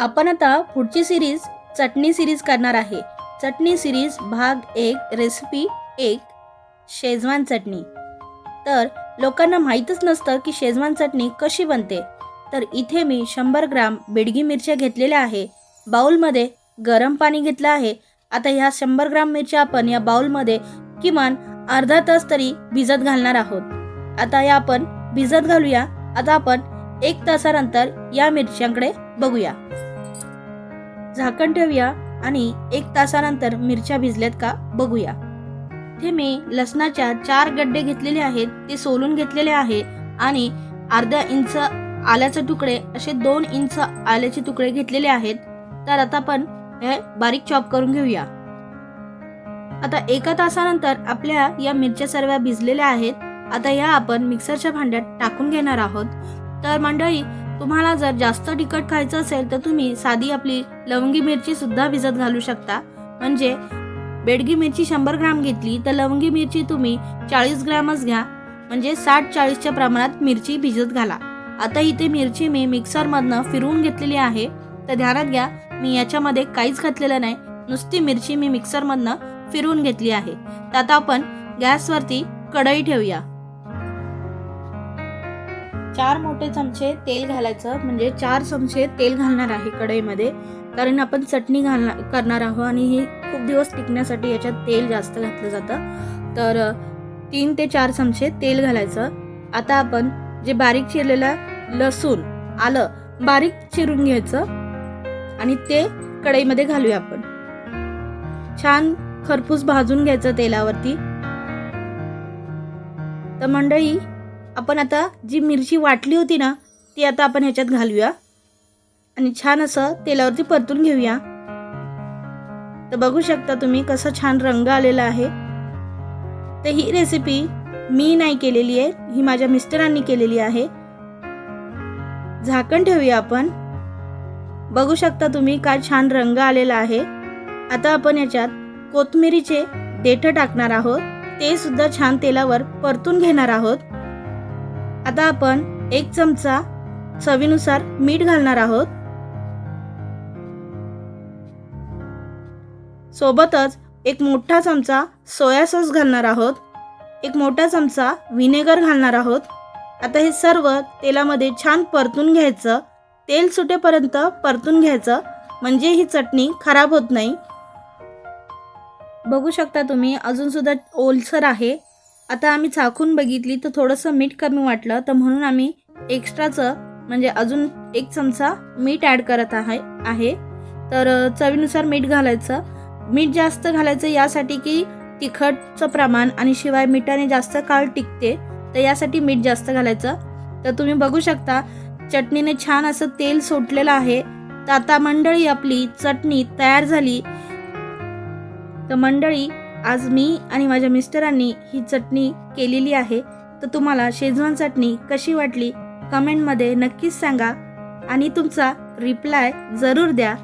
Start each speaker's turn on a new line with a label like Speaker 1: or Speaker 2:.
Speaker 1: आपण आता पुढची सिरीज चटणी सिरीज करणार आहे. चटणी सिरीज भाग एक रेसिपी एक शेजवान चटणी. तर लोकांना माहीतच नसतं की शेजवान चटणी कशी बनते. तर इथे मी शंभर ग्राम बेडगी मिरच्या घेतलेल्या आहे. बाऊलमध्ये गरम पाणी घेतलं आहे. आता ह्या शंभर ग्राम मिरच्या आपण या बाऊलमध्ये किमान अर्धा तास तरी भिजत घालणार आहोत. आता या आपण भिजत घालूया. आता आपण एक तासानंतर या मिरच्यांकडे बघूया. झाकण ठेवूया आणि एक तासानंतर मिरच्या भिजल्यात का बघूया. इथे मी लसणाच्या चार गड्डे घेतलेले आहेत ते सोलून घेतलेले आहे आणि अर्धा इंच आल्याचे तुकडे असे दोन इंच आल्याचे तुकडे घेतलेले आहेत. तर आता आपण हे बारीक चॉप करून घेऊया. आता एका तासानंतर आपल्या या मिरच्या सर्व भिजलेल्या आहेत. आता या आपण मिक्सरच्या भांड्यात टाकून घेणार आहोत. तर मंडळी तुम्हाला जर जास्त तिखट खायचं असेल तर तुम्ही साधी आपली लवंगी मिरची सुद्धा भिजत घालू शकता. म्हणजे बेडगी मिरची शंभर ग्राम घेतली तर लवंगी मिरची तुम्ही चाळीस ग्रामच घ्या. म्हणजे साठ चाळीसच्या प्रमाणात मिरची भिजत घाला. आता इथे मिरची मी मिक्सरमधनं फिरवून घेतलेली आहे. तर ध्यानात घ्या मी याच्यामध्ये काहीच घातलेलं नाही. नुसती मिरची मी मिक्सरमधनं फिरवून घेतली आहे. तर आता आपण गॅसवरती कढई ठेवूया. चार मोठे चमचे तेल घालायचं म्हणजे चार चमचे तेल घालणार आहे कढईमध्ये. कारण आपण चटणी घालणार करणार आहोत आणि ही खूप दिवस टिकण्यासाठी याच्यात तेल जास्त घातलं जातं. तर तीन ते चार चमचे तेल घालायचं. आता आपण जे बारीक चिरलेलं लसूण आलं बारीक चिरून घ्यायचं. आणि ते कढईमध्ये घालूया आपण. छान खरपूस भाजून घ्यायचं तेलावरती. तर मंडळी आपण आता जी मिरची वाटली होती ना ती आता आपण ह्याच्यात घालूया. आणि छान असं तेलावरती परतून घेऊया. तर बघू शकता तुम्ही कसं छान रंग आलेला आहे. तर ही रेसिपी मी नाही केलेली आहे ही माझ्या मिस्टरांनी केलेली आहे. झाकण ठेवूया आपण. बघू शकता तुम्ही काय छान रंग आलेला आहे. आता आपण याच्यात कोथमिरीचे देठ टाकणार आहोत. ते सुद्धा छान तेलावर परतून घेणार आहोत. आता आपण एक चमचा चवीनुसार मीठ घालणार आहोत. सोबतच एक मोठा चमचा सोया सॉस घालणार आहोत. एक मोठा चमचा व्हिनेगर घालणार आहोत. आता हे सर्व तेलामध्ये छान परतून घ्यायचं. तेल सुटेपर्यंत परतून घ्यायचं. म्हणजे ही चटणी खराब होत नाही. बघू शकता तुम्ही अजूनसुद्धा ओलसर आहे. आता आम्ही चाखून बघितली तर थोडंसं मीठ कमी वाटलं तर म्हणून आम्ही एक्स्ट्राचं म्हणजे अजून एक चमचा मीठ ॲड करत आहे आहे. तर चवीनुसार मीठ घालायचं. मीठ जास्त घालायचं यासाठी की तिखटचं प्रमाण आणि शिवाय मिठाने जास्त काळ टिकते तर यासाठी मीठ जास्त घालायचं. तर तुम्ही बघू शकता चटणीने छान असं तेल सोडलेलं आहे. तर आता मंडळी आपली चटणी तयार झाली. तर मंडळी आज मी आणि माझ्या मिस्टरांनी ही चटणी केलेली आहे. तर तुम्हाला शेजवान चटणी कशी वाटली? कमेंटमध्ये नक्कीच सांगा. आणि तुमचा रिप्लाय जरूर द्या.